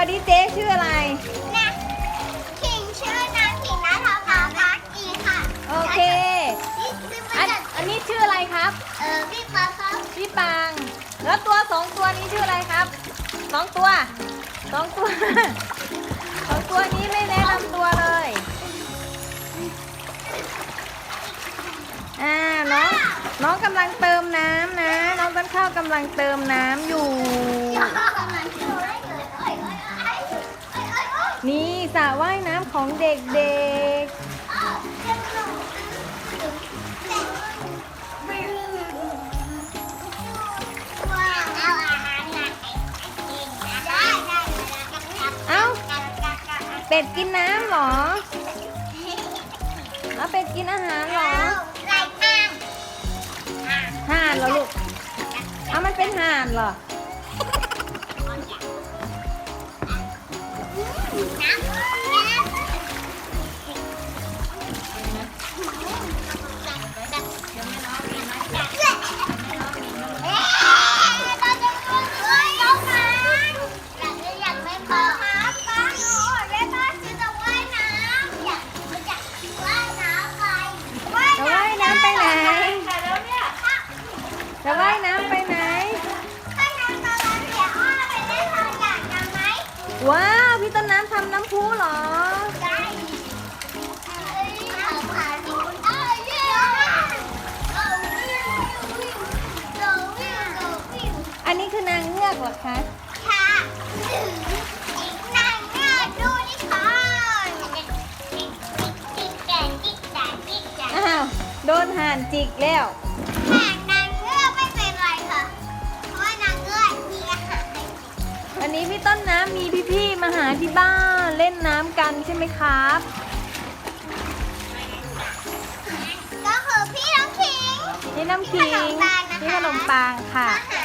ตัวดิเจ๊ชื่ออะไร นะขิงชื่อนางขิงนะทองขาวพักอีค่ะโอเค นี่คืออัมันนจะอันนี้ชื่ออะไรครับ เออพี่ปลาครับพี่ปางแล้วตัวสองตัวนี้ชื่ออะไรครับสองตัวสองตัว สองตัวนี้ไม่แนะนำตัวเลย อ่า น้อง น้องกำลังเติมน้ำนะ น้องต้นข้าวกำลังเติมน้ำอยู่มันช่ว นี่สระว่ายน้ำของเด็กอ้าวเจ็บหนูว้าวเอาอาหารมาให้กินนะได้ได้ได้ๆเอ้า เป็ดกินน้ำเหรอเอาเป็ดกินอาหารเหรอไก่ตั้งห่านเหรอลูก เอามันเป็นห่านเหรอ นะ อันนี้คือนางเงือกเหรอคะ ค่ะอีกนางเงือกดูนี่ค่ะกิ๊กกิ๊กแกกิ๊กแกกิ๊กแกอ้าว โดนห่านจิกแล้วหางนางเงือกไม่เป็นไรค่ะ เพราะว่านางเงือกมีอาหารให้กินวันนี้พี่ต้นน้ำมีพี่ๆมาหาที่บ้านเล่นน้ำกันใช่ไหมครับ ก็คือพี่น้องขิง นี่น้ำขิงนี่ขนมปังค่ะอาหารเราราคา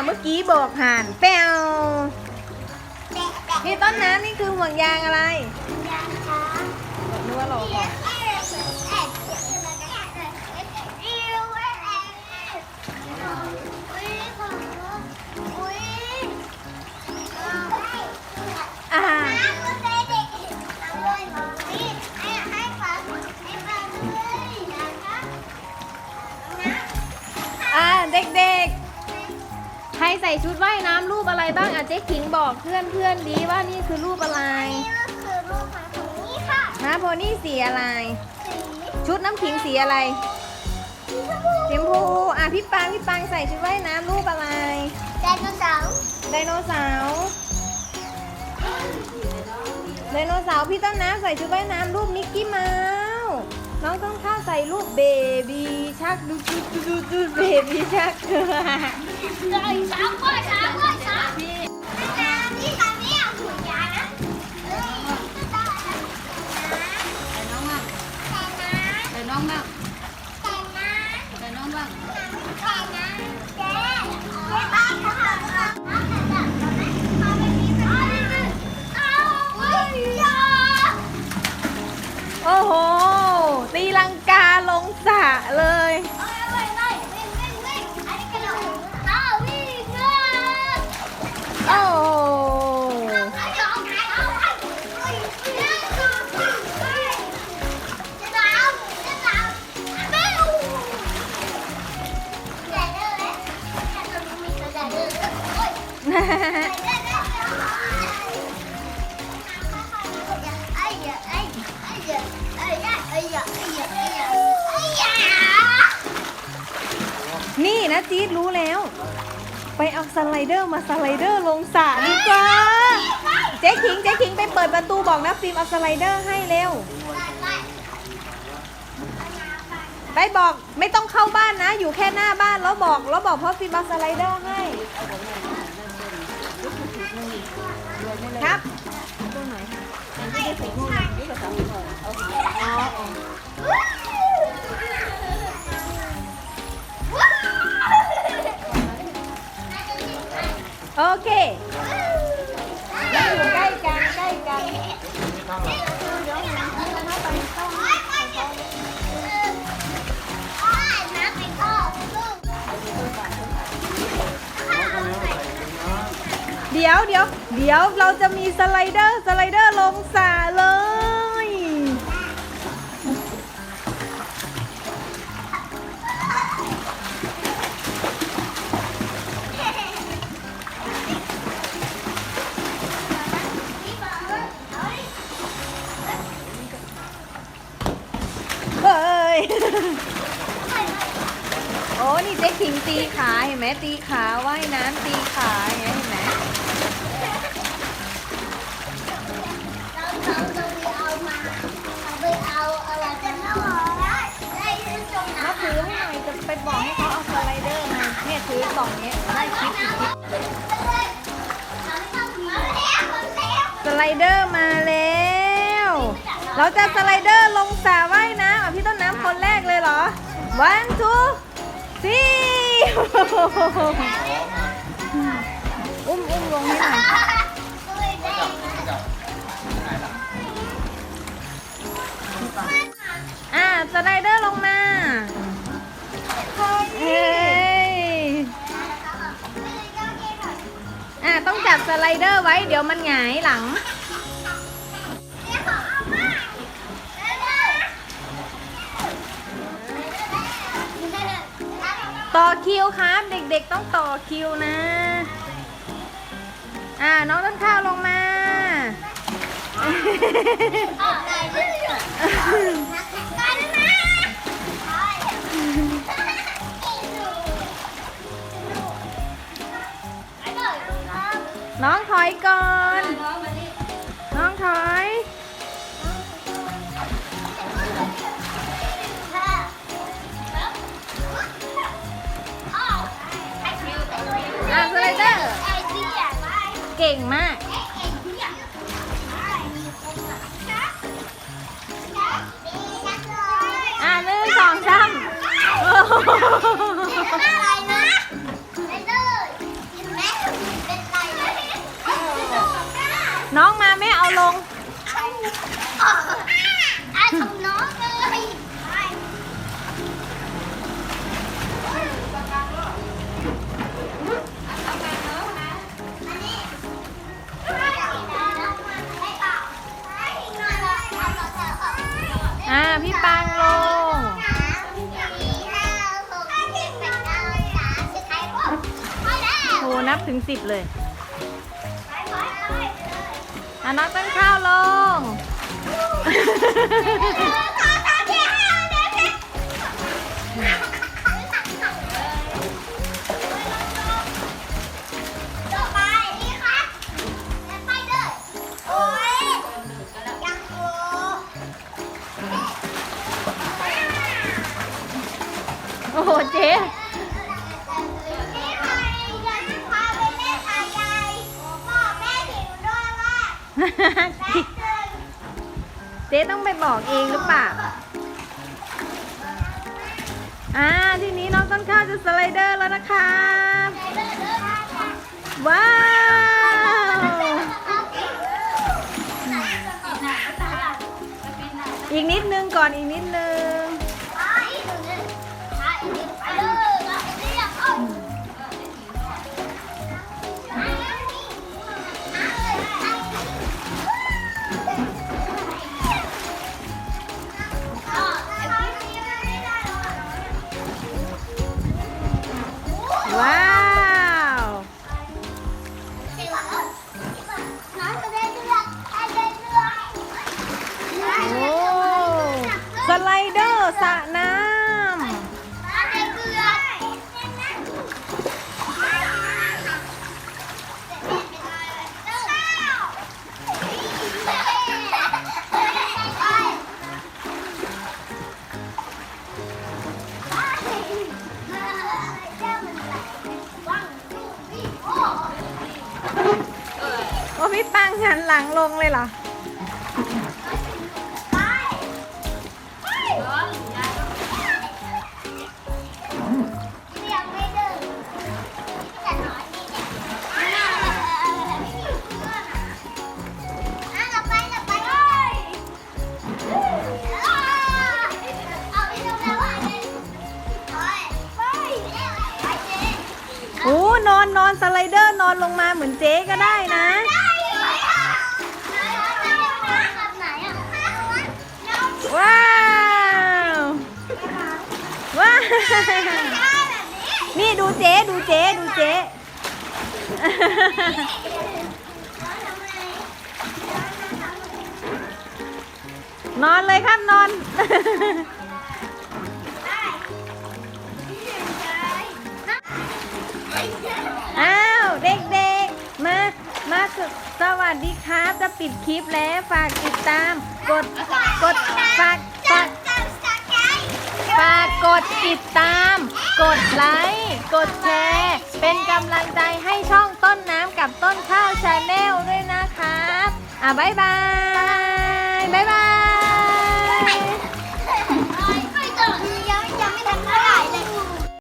งส์อะเมื่อกี้บอกห่านแป้วแดะแดะพี่ต้นน้ำนี่คือห่วงยางอะไร รใส่ชุดว่ายน้ำรูปอะไรบ้างอะเจ๊ขิงบอกเพื่อนเพื่อนๆดีว่านี่คือรูปอะไรนี่ก็คือรูปของถุงนี้ค่ะฮะโพนี่สีอะไรสีชุดน้ำขิงสีอะไรสีชมพูสีชมพูอะพี่ปังพี่ปังใส่ชุดว่ายน้ำรูปอะไรไดโนเสาร์ไดโนเสาร์ไดโนเสาร์พี่ต้นน้ำใส่ชุดว่ายน้ำรูปมิกกี้เมาส์ ใส่รูปเบบีชักดูดูดูดูดูเบบีชักไดโนเสาร์ก็เสาร์ก็เสาร์นี่นะนี่ตอนนี้เอาถุงยางนะเอ้ยได้แล้วแต่น้องบ้างแต่นะแต่น้องบ้างแต่นะแต่น้องบ้างแต่นะเจ๊เจ๊บ้านเนี่นะจี๊ดรู้แล้ว ไปเอาสไลเดอร์มาสไลเดอร์ลงสระดีกว่าเจ๊คิงเจ๊คิงไปเปิดประตูบอกนะฟิล์มเอาสไลเดอร์ให้เร็วไปบอกไม่ต้องเข้าบ้านนะ อยู่แค่หน้าบ้านแล้วบอกแล้วบอกพ่อฟิล์มเอาสไลเดอร์ให้ ครับตัวไหนอ๋ออ๋อโอเค ดี๋ยวเดี๋ยวเดี๋ยวเราจะมีสไลเดอร์สไลเดอร์ลงสระเลย เฮ้ย โอ้ นี่เจ๊คิงตีขาเห็นไหมตีขาว่ายน้ำตีขา บอกให้เขาเอาสไลเดอร์มาเนี่ยถือกล่องนี้ได้คลิปอีกคลิปสไลเดอร์มาแล้ว เราจะสไลเดอร์ลงสระว่ายน้ำอะพี่ต้นน้ำคนแรกเลยเหรอ one two three อุ้มอุ้มลงให้หน่อยอะสไลเดอร์ลงมา เฮ้ยอะต้องจับสไลเดอร์ไว้เดี๋ยวมันหงายหลัง ต่อคิวครับ เด็กๆต้องต่อคิวนะ อ่าน้องต้นข้าวลงมาน้องถ อยก่อน น้องถอย อะสไลเดอร์ เก่งมาก อะหนึ่งสองสามโอ้โหน้ องมาแม่เอาลงอาทำน้องเลยอ่าพี่ปังลง โหนับถึงสิบเลยาวลงต่อไปนี่ค่ะไปเด้อโอ้ยยังโอ้โอ้โหเจ๊ เจ๊ต้องไปบอกเองหรือเปล่า อ่า ทีนี้น้องต้นข้าวจะสไลเดอร์แล้วนะคะว้าว อีกนิดนึงก่อนอีกนิดนึง พี่ปังหันหลังลงเลยเหรอไปร้อนยายก็เรียกไม่เดินแต่นอนนี่เนี่ยอะเราไปเราไปเอาไปลงแล้วอะเนี่ยไปไปไปเจ๊โอ้นอนนอนสไลเดอร์นอนลงมาเหมือนเจ๊ก็ได้นะ ว้าวได้แบบนี้นี่ดูเจ๊ดูเจ๊ดูเจ๊นอนเลยครับนอน อ้าว เด็กๆ มา มาสสวัสดีครับ จะปิดคลิปแล้ว ฝากติดตาม กด กด ฝากฝาก ฝากกดติดตาม กดไลค์ กดแชร์ เป็นกำลังใจให้ช่องต้นน้ำกับต้นข้าวชาแนลด้วยนะครับ อะ บ๊ายบาย บ๊ายบาย